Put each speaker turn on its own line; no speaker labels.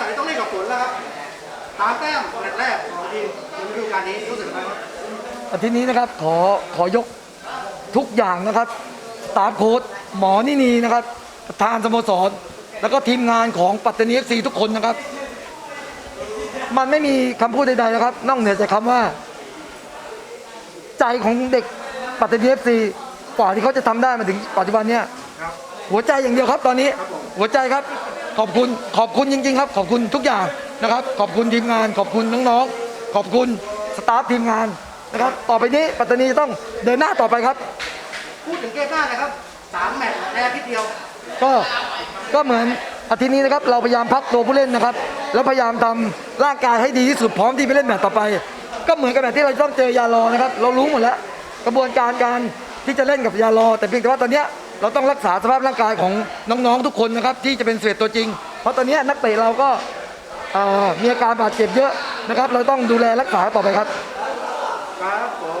สัยต้องเล่นกับฝนแล้วครับตามแต้มแมตช์แรกของทีมในฤดูกาลนี้รู้สึกยังไงครับ
อาทิตย์นี้นะครับขอขอยกทุกอย่างนะครับสตาฟโค้ดหมอนินีนะครับประธานสโมสร แล้วก็ทีมงานของปัตตานีเอฟซีทุกคนนะครับ มันไม่มีคำพูดใดๆนะครับนอกเหนือจากคำว่า ใจของเด็กปัตตานีเอฟซีกว่าที่เขาจะทำได้มาถึงปัจจุบันเนี้ย
ครับ
หัวใจอย่างเดียวครับตอนนี้
ครับผม
หัวใจครับ ขอบคุณขอบคุณจริง ๆ ครับ ขอบคุณทุกอย่างนะครับ ขอบคุณทีมงาน ขอบคุณน้องๆขอบคุณสตาฟทีมงานนะครับ ต่อไปนี้ปัตตานีต้องเดินหน้าต่อไปครับ
พูดถึงเกมหน้านะครับสามแมตช์แพ้พิษเดียว
ก็ก็เหมือนอาทิตย์นี้นะครับเราพยายามพักตัวผู้เล่นนะครับ แล้วพยายามทำร่างกายให้ดีที่สุดพร้อมที่ไปเล่นแมตช์ต่อไป ก็เหมือนกับแมตช์ที่เราต้องเจอยาลอนะครับ เรารู้หมดแล้ว กระบวนการการที่จะเล่นกับยาลอ แต่เพียงแต่ว่าตอนเนี้ย เราต้องรักษาสภาพร่างกายของน้องๆทุกคนนะครับ ที่จะเป็นเศษตัวจริง เพราะตอนนี้นักเตะเราก็มีอาการบาดเจ็บเยอะนะครับ เราต้องดูแลรักษาต่อไปครับ
ครับผม